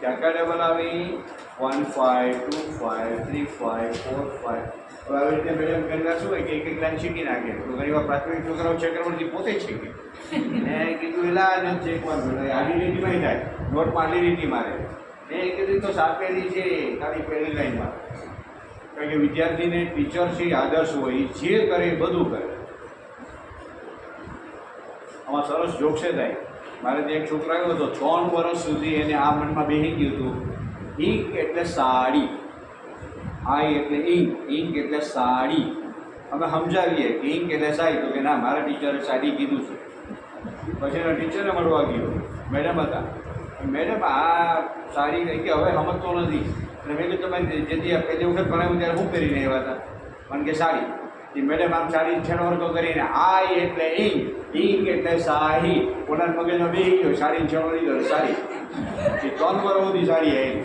ક્યાં ક્યાં ટેબલ આવી? One five two five three five four five હવે આવી રીતે મેડમ ઘણીવાર શું હોય કે એક એક લાઈન શીખી નાખે. તો ઘણી પ્રાથમિક છોકરાઓ ચક્રવર્તી પોતે જ શીખે. મેં કીધું, એલા નથી એક વાર આડી લીટીમાં થાય નોટ આડી લીટી મારે. મેં કીધું તો સાપેલી છે, ખાલી પહેલી લાઈનમાં. કારણ કે વિદ્યાર્થીને ટીચર છે આદર્શ હોય, જે કરે, બધું કરે. આમાં સરસ જોક્સે થાય મારે ત્યાં એક છોકરો આવ્યો હતો, ત્રણ વર્ષ સુધી એને આ મનમાં બેસી ગયું હતું. ઇંક એટલે સાડી. આઈ એટલે ઇંક ઇંક એટલે સાડી. અમે સમજાવીએ કે ઇંક એટલે સાડી. તો કે ના, મારા ટીચરે સાડી કીધું છે. પછી એના ટીચરને મળવા ગયો. મેડમ હતા. મેડમ, આ સાડી કહી કે હવે સમજતો નથી. અને મેં કીધું તમે જેથી પહેલી વખત ભણાવ્યું, ત્યારે શું કરીને આવ્યા હતા? કારણ કે, સાડી. એ મેડમ આમ સાડી છેડવડતો કરીને આઈ એટલે ઈ ઈ એટલે સાહી. કોના મગજનો બે ગયો સાડી છેડો લીધો સારી. એ ત્રણ સુધી સાડી આવી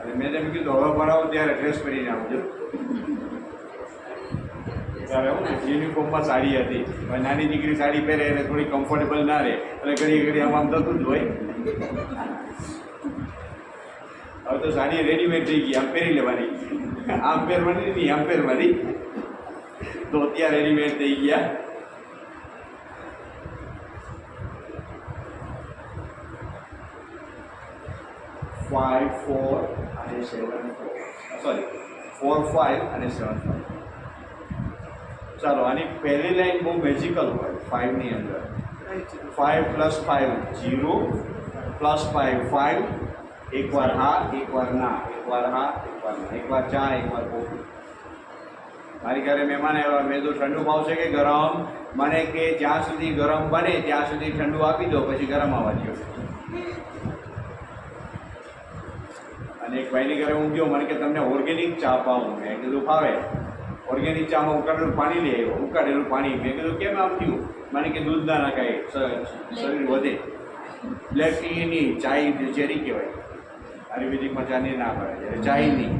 અને મેડમ કીધું, હવે ભરાવો ત્યારે ડ્રેસ પહેરીને આવજો ત્યારે હું યુનિફોર્મમાં સાડી હતી. નાની દીકરી સાડી પહેરે એટલે થોડી કમ્ફર્ટેબલ ના રહે. એટલે ઘડી ઘડી આમ આમ થતું જ હોય. તો સાડી રેડીમેડ થઈ ગઈ આમ પહેરી લેવાની. આમ પહેરવાની નહીં આમ પહેરવાની તો અત્યારે રેડીમેડ થઈ ગયા. ફાઇવ ફોર અને seven four sorry four five અને સેવન ફાઇવ ચાલો આની પહેલી લાઈન બહુ મેજિકલ હોય ફાઇવની અંદર. Five plus five zero plus five five એકવાર હા, એકવાર ના, એકવાર હા, એકવાર ના. એકવાર ચા, એકવાર કોફી. મારી ઘરે મહેમાન આવ્યા મેં તો ઠંડુ ભાવશે કે ગરમ? મને કે, જ્યાં સુધી ગરમ બને, ત્યાં સુધી ઠંડુ આપી દો, પછી ગરમ આવવા દો અને એક ભાઈની ઘરે હું ગયો, મને કે, તમને ઓર્ગેનિક ચા પાવું મેં કીધું, ફાવે. ઓર્ગેનિક ચામાં ઉકાળેલું પાણી લઈ આવ્યો, ઉકાળેલું પાણી. મેં કીધું, કેમ આમ થયું? મને કે દૂધ ના નાખાય શરીર વધે. બ્લેક ટીની ચાય ચેરી કહેવાય. આયુર્વેદિકમાં મજાની ના પડે જ્યારે ચાય નહીં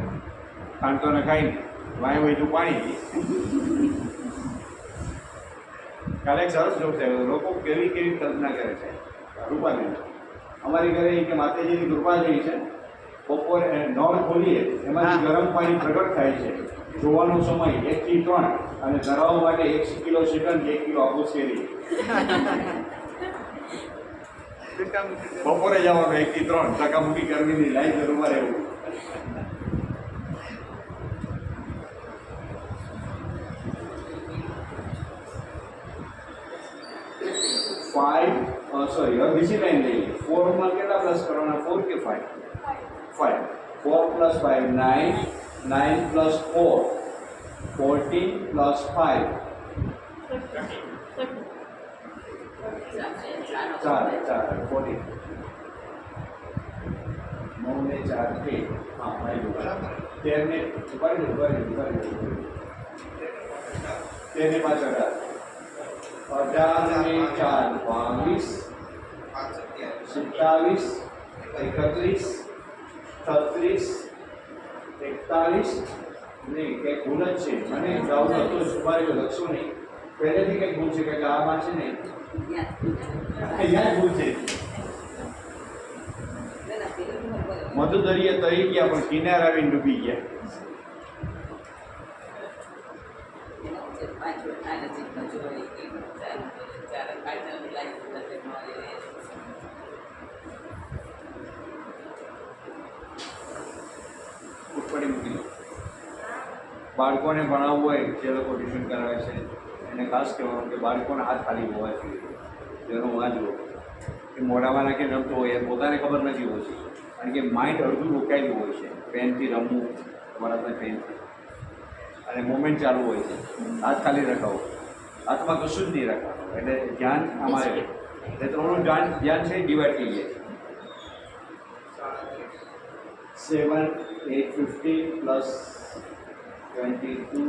ખાંડ તો ખાઈ નહીં વાય હોય તો પાણી કાલે એક સરસ જોક થયો લોકો કેવી કેવી કલ્પના કરે છે. રૂપાલી. અમારી ઘરે કે માતાજીની કૃપા જેવી છે. બપોરે નળ ખોલીએ એમાંથી ગરમ પાણી પ્રગટ થાય છે. જોવાનો સમય એકથી ત્રણ અને ધરાવવા માટે એક કિલો ચિકન એક કિલો આબુ શેરી. બપોરે જવાનું એકથી ત્રણ. ટકામુકી કરવીની લાઈન જરૂર રહેવું ફાઈવ સોરી હવે લાઈન લઈએ. ફોરમાં કેટલા પ્લસ કરવાના? ફોર કે five five four plus five nine nine plus four fourteen plus five ચાર ચાર ફોર્ટીન નવ ને ચાર તે હા ફાઈવ બરાબર તેર ને ઉપાડી દો ઉપાડી દો તેર ને પાંચ અઢાર અઢાર ને ચાર બાવીસ સત્તાવીસ એકત્રીસ છત્રીસ એકતાલીસ નહીં કંઈક ભૂલ જ છે મને જાઉં તો સુપારી લખશો નહીં પહેલેથી કંઈક ભૂલ છે કે આમાં છે ને, અહીંયા ભૂલ છે. મધુદરિયે તરી ગયા, પણ કિનાર આવીને ડૂબી ગયા. બાળકોને ભણાવવું હોય, જે લોકો ટ્યુશન કરાવે છે. એને ખાસ કહેવાનું કે બાળકોને હાથ ખાલી હોવા જોઈએ જેનો વાંચવો એ મોઢામાં નાખી રમતો હોય એ પોતાને ખબર નથી હોતી. કારણ કે માઇન્ડ અડધું રોકાયેલું હોય છે. પેનથી રમવું તમારા હાથમાં પેનથી અને મોમેન્ટ ચાલુ હોય છે. હાથ ખાલી રખાવો. હાથમાં કશું જ નહીં રખાવો. એટલે ધ્યાન અમારે એટલે ત્રણનું ધ્યાન ધ્યાન છે ડિવાઈડ થઈ જાય. Seven eight fifty plus twenty two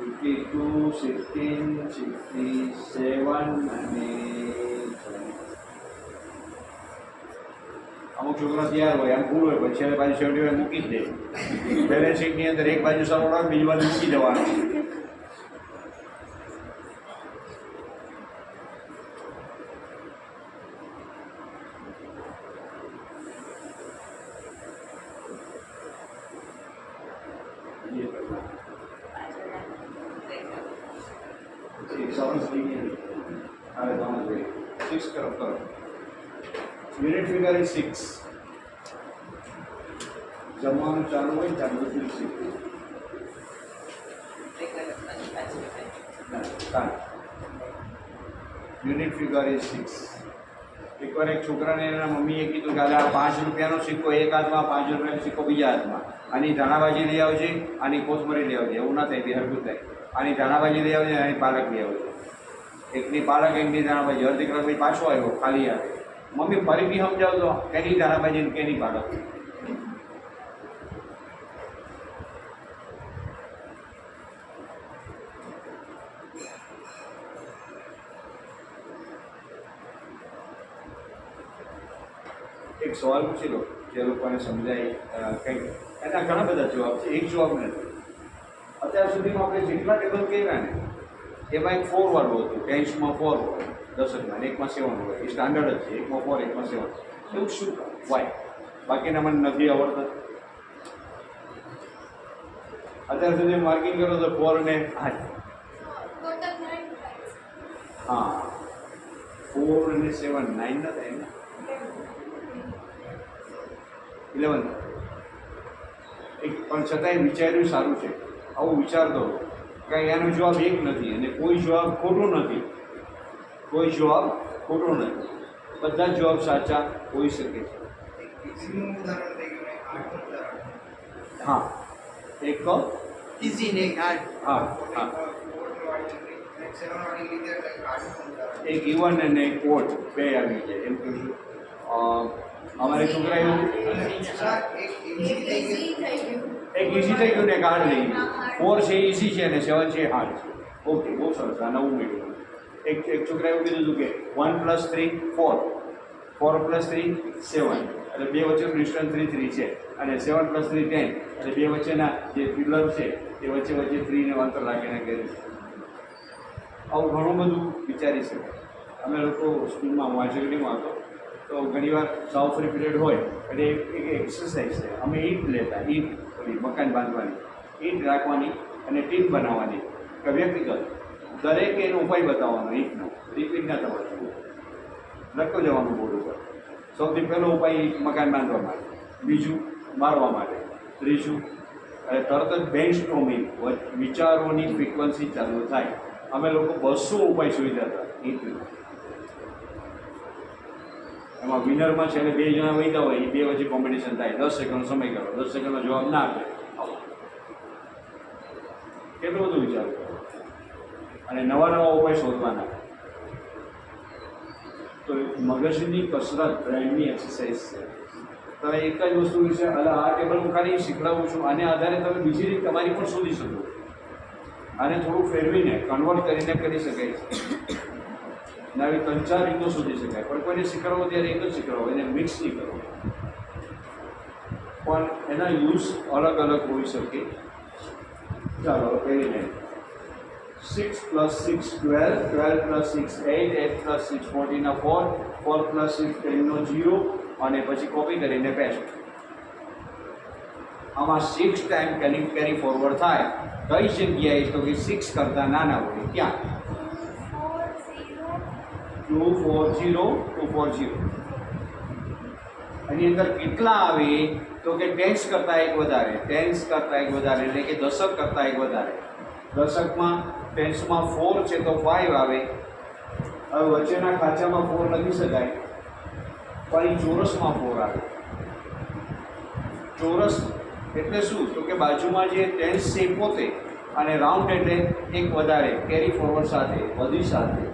fifty two sixteen sixty seven અને અમુક છોકરા તૈયાર હોય આમ ભૂલ હોય પછી બાજુ સેવન્ટી મૂકી જ દે બેલેન્સ શીટની અંદર એક બાજુ સરળ હોય બીજી બાજુ મૂકી દેવાનું ચોરસ લીનિયર હવે તમે જોઈએ સિક્સ કરો કરો યુનિટ ફિગર ઇઝ સિક્સ જમવાનું ચાલુ હોય ત્યાં બધું શીખવું યુનિટ ફિગર ઇઝ સિક્સ એકવાર એક છોકરાને એના મમ્મીએ કીધું કે આ પાંચ રૂપિયાનો સિક્કો, એક હાથમાં પાંચ રૂપિયાનો સિક્કો, બીજા હાથમાં. આની ધાણાભાજી લઈ આવજે, આની કોથમરી લઈ આવજે. એવું ના થાય બે હરકું થાય? આની ધાણાભાજી લઈ આવજે આની પાલક લઈ આવજે. એકની પાલક, એકની ધાણાભાજી. અડધી કલાક પછી પાછો આવ્યો, ખાલી આવે મમ્મી ફરીથી સમજાવજો કેની ધાણાભાજી ને કેની પાલક એક સવાલ પૂછી લો જે લોકોને સમજાય અ, કંઈક એના ઘણા બધા જવાબ છે. એક જવાબ નથી અત્યાર સુધીમાં આપણે જેટલા ટેબલ કર્યા ને એમાં એક ફોર વાળું હતું ટેન્સમાં ફોર હોય દસકમાં એકમાં સેવન હોય. એ સ્ટાન્ડર્ડ જ છે. એકમાં ફોર એકમાં સેવન એવું શું? વાય બાકીના મને નથી આવડતા. અત્યાર સુધી માર્કિંગ કરો તો ફોર ને આઠ હા. ફોર અને સેવન નાઇન ના થાય ને? ઇલેવન એક પણ છતાંય વિચાર્યું સારું છે. આવું વિચારતો કાંઈ એનો જવાબ એક નથી અને કોઈ જવાબ ખોટો નથી. કોઈ જવાબ ખોટો નથી બધા જ જવાબ સાચા હોઈ શકે છે ઇઝીનું ઉદાહરણ થઈ ગયું ને આઠનું ઉદાહરણ હા એક ઇઝી ને હાર્ડ હા હા સેવન વાળી લીધે એટલે આઠનું ઉદાહરણ એક ઇવન અને એક ઓડ બે આવી જાય એમ કહું છું અ, અમારે છોકરા એવું એક ઇઝી થઈ ગયું એક ઇઝી થઈ ગયું ને એક હાર્ડ થઈ ગયું ફોર છે ઇઝી છે અને સેવન છે હાર્ડ છે ઓકે બહુ સરસ આ નવું મેળવ્યું એક એક છોકરાએ એવું કીધું હતું કે one plus three four four plus three seven એટલે બે વચ્ચેનું ડિસ્ટન્સ થ્રી થ્રી છે. અને સેવન પ્લસ થ્રી ટેન એટલે બે વચ્ચેના જે પિલર છે, એ વચ્ચે વચ્ચે થ્રીને અંતર રાખીને કર્યું આવું ઘણું બધું વિચારી શકાય અમે લોકો સ્કૂલમાં વાંચણીમાં હતો. તો ઘણીવાર સાઉથ ફ્રી પીરિયડ હોય, એટલે એક એક્સરસાઇઝ છે. અમે ઈંટ લેતા, ઈટ મકાન બાંધવાની. ઈંટ રાખવાની અને ટીમ બનાવવાની. કે વ્યક્તિગત. દરેકે એનો ઉપાય બતાવવાનો ઈટનો રિપીટ ના થવા જોઈએ. લખતો જવાનું બોર્ડ ઉપર. સૌથી પહેલો ઉપાય મકાન બાંધવા માટે. બીજું, મારવા માટે. ત્રીજું અને તરત જ બેન સ્ટ્રોમિંગ વિચારોની ફ્રિકવન્સી ચાલુ થાય. અમે લોકો બસો ઉપાય સુવિધા હતા. ઈટનો એમાં વિનરમાં છે એટલે બે જણા વહીતા હોય, એ બે વચ્ચે કોમ્પિટિશન થાય. દસ સેકન્ડનો સમય કરો દસ સેકન્ડનો જવાબ ના આપે. કેટલું બધું વિચાર? અને નવા નવા ઉપાય શોધવાના. તો મગજની કસરત, બ્રેઇનની એક્સરસાઇઝ છે. તમે એક જ વસ્તુ વિશે અલા આ ટેબલ હું ખાલી શીખડાવું છું, આને આધારે તમે બીજી રીત તમારી પણ શોધી શકો. આને થોડું ફેરવીને કન્વર્ટ કરીને કરી શકાય છે. અને આવી ત્રણ ચાર રીતો શોધી શકાય, પણ કોઈને શીખવાડવો ત્યારે એક જ શીખવાડવો એને મિક્સ નહીં કરવો પણ એના યુઝ અલગ અલગ હોઈ શકે. ચાલો કરીને six plus six twelve twelve plus six plus eight plus six ફોર્ટીના four four plus six નો જીરો, અને પછી કોપી કરીને પેસ્ટ આમાં six time carry carry forward થાય. કઈ જગ્યાએ? તો કે સિક્સ કરતાં નાના હોય. ક્યાં? Two four zero two four zero એની અંદર કેટલા આવે? તો કે ટેન્સ કરતાં એક વધારે. ટેન્સ કરતાં એક વધારે, એટલે કે દશક કરતાં એક વધારે. દશકમાં ટેન્સમાં ફોર છે તો ફાઇવ આવે. હવે વચ્ચેના ખાંચામાં ફોર લખી શકાય. પણ એ ચોરસમાં ફોર આવે. ચોરસ એટલે શું? તો કે બાજુમાં જે ટેન્સ છે પોતે અને રાઉન્ડ એટલે એક વધારે કેરી ફોરવર્ડ સાથે વધી સાથે.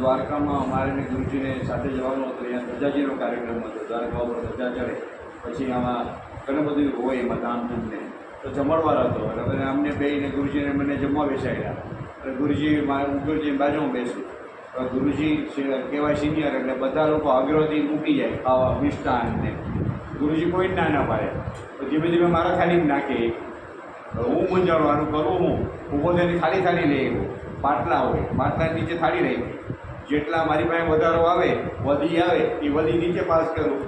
દ્વારકામાં અમારે ને ગુરુજીને સાથે જવાનું હતું. અહીંયા ધજાજીનો કાર્યક્રમ હતો. દ્વારકા ઉપર ધજા ચડે. પછી આમાં ઘણું બધું હોય એમાં ધામધૂમને તો જમણવાર હતો. એટલે અમને બેને ગુરુજીને મને જમવા બેસાડ્યા. એટલે ગુરુજી મારા ગુરુજી બાજુમાં બેસું. ગુરુજી કહેવાય સિનિયર એટલે બધા લોકો અગ્રોથી મૂકી જાય ખાવા, મિષ્ટાન ને. ગુરુજી કોઈ ના ના પાડે. તો ધીમે ધીમે મારા ખાલી નાખે હું મૂંઝાણવાનું કરું હું? ઊભો થઈને ખાલી થાળી લઈ આવ્યો. પાટલા હોય. પાટલા નીચે થાળી રહી જેટલા મારી પાસે વધારો આવે, વધી આવે, એ વધી નીચે પાસ કરું.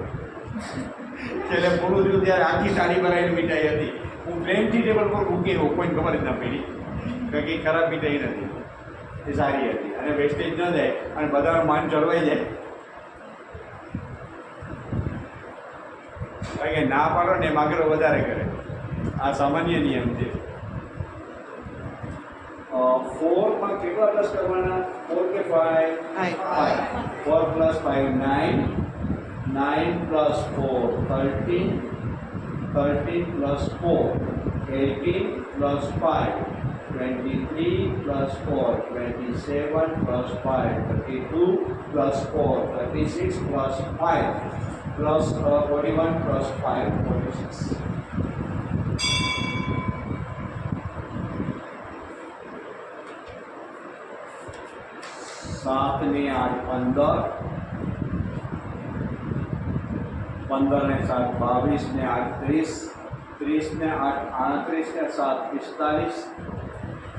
છેલ્લે પૂરું થયું ત્યારે આખી સાડી ભરાઈને મીઠાઈ હતી. હું પ્લેનથી ટેબલ પર મૂકી હોઉં કોઈને ખબર જ ના પડી કે એ ખરાબ મીઠાઈ નથી. એ સારી હતી. અને વેસ્ટેજ ન જાય, અને બધાનું માન જળવાઈ જાય. કારણ કે ના પાડો ને માગરો વધારે કરે. આ સામાન્ય નિયમ છે. ફોરમાં કેટલા પ્લસ કરવાના? ફોર કે five five four plus five nine nine plus four thirteen thirteen plus four eighteen plus five twenty three plus four twenty seven plus five thirty two plus four thirty six plus five plus forty one plus five forty six સાત ને આઠ પંદર પંદર ને સાત બાવીસ ને આઠ ત્રીસ ત્રીસ ને આઠ આડત્રીસ ને સાત પિસ્તાલીસ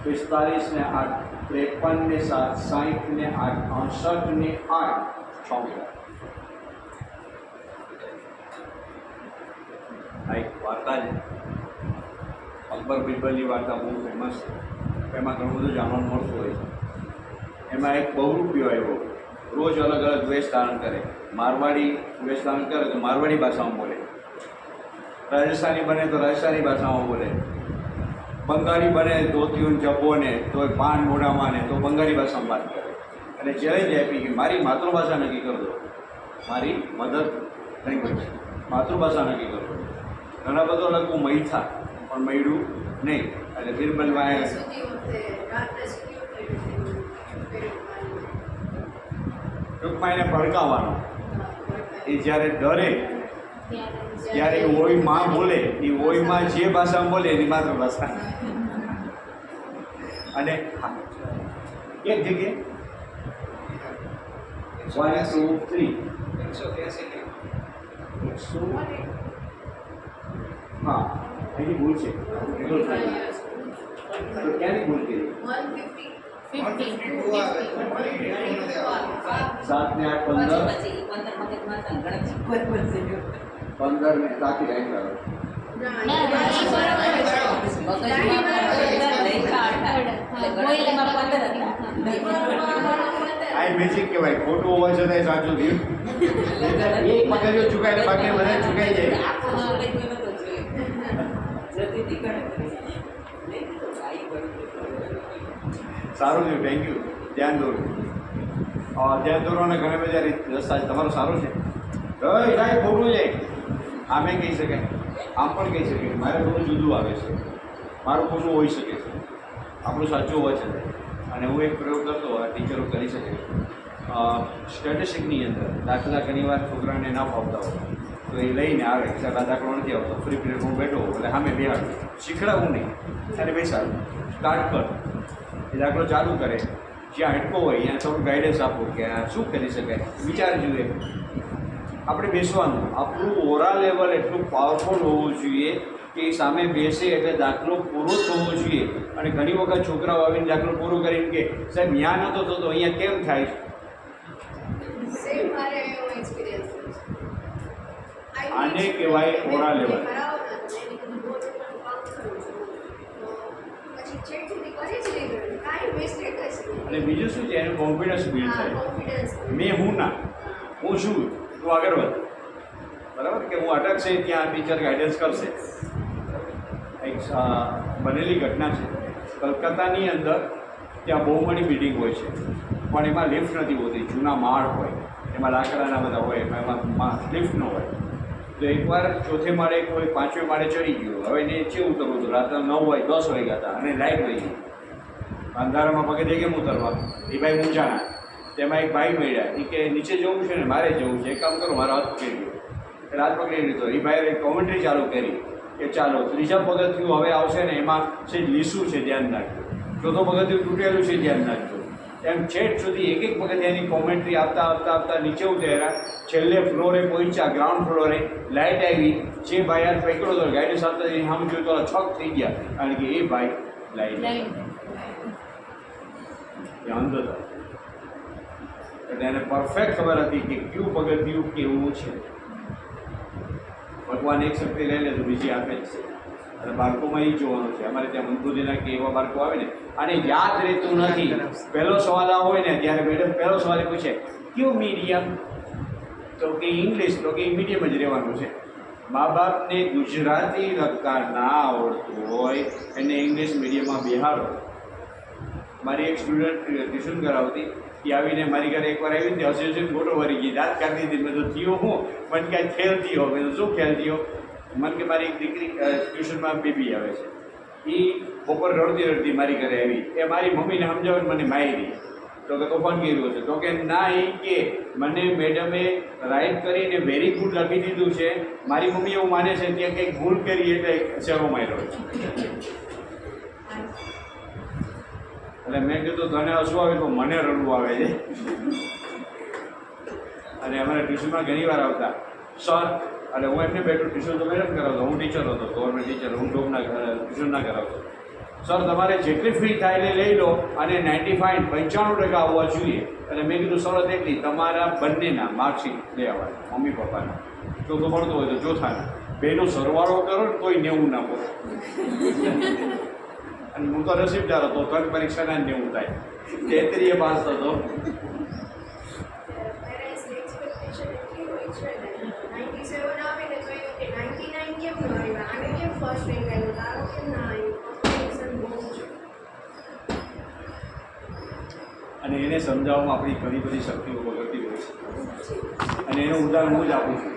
પિસ્તાલીસ ને આઠ ત્રેપન ને સાત સાઠ ને આઠ અડસઠ ને આઠ છોતેર આ એક વાર્તા છે અકબર બિરબલની વાર્તા બહુ ફેમસ છે એમાં ઘણું બધું જાણવાનું મળતું હોય છે એમાં એક બહુરૂપિયો આવ્યો. રોજ અલગ અલગ વેશ ધારણ કરે. મારવાડી વેશ ધારણ કરે તો મારવાડી ભાષામાં બોલે. રાજસ્થાની બને તો રાજસ્થાની ભાષામાં બોલે. બંગાળી બને ધોતિયું જબ્બો ને તો પાન મોઢામાં ને તો બંગાળી ભાષામાં વાત કરે. અને જય જયપી કે મારી માતૃભાષા નક્કી કરો મારી મદદ લેંગ્વેજ માતૃભાષા નક્કી કરો ઘણા બધો લખવું મૈથા, પણ મૈડું નહીં. એટલે બિરબલ વાય સુધી વખતે રાત્રે સુધી વખતે ટૂંકમાં એને ભડકાવવાનો. એ જ્યારે ડરે, ત્યારે એ ઓયમાં બોલે. એ ઓયમાં જે ભાષામાં બોલે, એની માતૃભાષા. અને એક જગ્યાએ. વન ટુ થ્રી એકસો હા, એની ભૂલ છે. તો ક્યાંની ભૂલ કરી સાત ખોટું હોવા છતાંય સાચું થયું. ચૂકાય ચૂકાઈ જાય. સારું થયું થેન્ક યુ ધ્યાન દોરો. ધ્યાન દોરવાના ઘણા બધા રીત રસ્તા છે તમારું સારું છે. ગઈ જાય ખોટું છે. આમે કહી શકાય. આમ પણ કહી શકાય. મારે થોડું જુદું આવે છે. મારું ખોટું હોઈ શકે છે. આપણું સાચું હોવા છતાં અને હું એક પ્રયોગ કરતો આ ટીચરો કરી શકે સ્ટેટિસ્ટિકની અંદર દાખલા ઘણીવાર છોકરાને ના ફાવતા હોય. તો એ લઈને આવે. સાહેબ, આ દાખલો નથી આવતો. ફ્રી પીરિયડ હું બેઠો એટલે સામે બે શીખડાવું નહીં. અને બેસાડું. સ્ટાર્ટ કર. એ દાખલો ચાલુ કરે. જ્યાં અટકો હોય ત્યાં થોડું ગાઈડન્સ આપો કે આ શું કરી શકાય. વિચાર જોઈએ આપણે બેસવાનું. આપણું ઓરા લેવલ એટલું પાવરફુલ હોવું જોઈએ કે એ સામે બેસે એટલે દાખલો પૂરો થવો જોઈએ. અને ઘણી વખત છોકરાઓ આવીને દાખલો પૂરો કરીને કે સાહેબ ત્યાં નહોતો થતો અહીંયા કેમ થાય છે. આને કહેવાય ઓરા level. કરાવવાના તો એની કીધું બહુ લોકોનું કામ કરું છું. તો પછી છેક સુધી કરી જ નહીં ગયું. કાંઈ mistake જ નહીં. અને બીજું શું છે? એનું કોન્ફિડન્સ બિલ્ડ થાય. મેં હું ના હું છું તું આગળ વધ. બરાબર? કે હું અટકશે ત્યાં ટીચર ગાઈડન્સ કરશે. એક બનેલી ઘટના છે. કલકત્તાની અંદર ત્યાં બહુ મોટી બિલ્ડિંગ હોય છે. પણ એમાં લિફ્ટ નથી હોતી. જૂના માળ હોય. એમાં લાકડાના બધા હોય એમાં એમાં લિફ્ટ ન હોય. તો એકવાર ચોથે માળે કોઈ પાંચમે માળે ચડી ગયો. હવે નીચે ઉતરવું હતું? રાતના નવ હોય દસ વાગ્યા હતા અને લાઇટ વહી ગઈ. અંધારામાં પગે કેમ ઉતરવા? એ ભાઈ મૂંઝાણા. તેમાં એક ભાઈ મળ્યા. એ કે, નીચે જવું છે ને? મારે જવું છે. એક કામ કરો, મારો હાથ પકડી ગયો એટલે હાથ પકડી લીધો. એ ભાઈએ કોમેન્ટ્રી ચાલુ કરી કે, ચાલો, ત્રીજા પગથિયું હવે આવશે ને? એમાં છે લીસું છે, ધ્યાન રાખજો. ચોથો પગથિયું તૂટેલું છે, ધ્યાન રાખજો. એમ છેટ સુધી એક એક પગથિયાની કોમેન્ટ્રી આપતા આપતા આપતા નીચે ઉતર્યા. છેલ્લે ફ્લોરે પહોંચ્યા ગ્રાઉન્ડ ફ્લોરે લાઇટ આવી. જે ભાઈ હાથ પકડ્યો હતો ગાઈડન્સ આપતા સામે જોયું તો છક થઈ ગયા. કારણ કે એ ભાઈ લાઈટ અંધ હતા. એટલે એને પરફેક્ટ ખબર હતી કે કયું પગથિયું કેવું છે. ભગવાન એક શક્તિ લઈ લે તો બીજી આપે જ છે. અને બાળકોમાં એ જોવાનું છે. અમારે ત્યાં મંદુરીના કે એવા બાળકો આવે ને અને યાદ રહેતું નથી. પહેલો સવાલ આ હોય ને, ત્યારે મેડમ પહેલો સવાલ એ પૂછે, કયું મીડિયમ તો કે ઇંગ્લિશ તો કે મીડિયમ જ રહેવાનું છે. મા બાપને ગુજરાતી લખતા ના આવડતું હોય, એને ઇંગ્લિશ મીડિયમમાં બિહાડો. મારી એક સ્ટુડન્ટ ટ્યુશન કરાવતી? એ આવીને મારી ઘરે એકવાર આવી ને હસી હસી ફોટો ભરી ગઈ દાંત કાઢી દીધી મેં તો થયો હું? મને કાંઈ ખેલ થયો મેં શું ખેલ થયો મને કે મારી દીકરી ટ્યુશનમાં બેબી આવે છે. એ બપોર રડતી રડતી મારી ઘરે આવી. એ મારી મમ્મીને સમજાવે ને મને મારી તો કે તોફાન કર્યું છે તો કે ના એ કે મને મેડમે રાઈટ કરીને વેરી ગુડ લખી દીધું છે. મારી મમ્મી એવું માને છે ત્યાં કંઈક ભૂલ કરી એટલે શેરો માર્યો છે. એટલે મેં કીધું, તને હસવું આવે? તો મને રડવું આવે છે. અને અમારે ટ્યુશનમાં ઘણી વાર આવતા. સર અને હું એમને બેઠું ટ્યુશન તો મેડમ કરાવતો. હું ટીચર હતો ગવર્મેન્ટ ટીચર હું જોબ ના ટ્યુશન ના કરાવતો. સર તમારે જેટલી ફી થાય એ લઈ લો અને નાઇન્ટી ફાઇવ પંચાણું ટકા આવવા જોઈએ. અને મેં કીધું શરત એટલી, તમારા બંનેના માર્કશીટ લઈ આવવાના, મમ્મી, પપ્પાના. જો તો મળતો હોય તો ચોથાના બેનો સરવાળો કરો ને તોય નેવું ના બોલો અને હું તો નસીબદાર હતો તક પરીક્ષાના નેવું થાય. તેત્રીએ પાસ થતો પેરેન્ટ્સની એક્સપેક્ટેશન એટલી હોય છે ને નાઇન્ટી સેવન આવે ને તો એ કે નાઇન્ટી નાઇન કેમ ન આવ્યા આને કેમ ફર્સ્ટ રેન્ક આવ્યો તારો કેમ ના આવ્યો કોમ્પિટિશન બહુ છે અને એને સમજાવવામાં આપણી ઘણી બધી શક્તિઓ વગરતી હોય છે. અને એનું ઉદાહરણ હું જ આપું છું.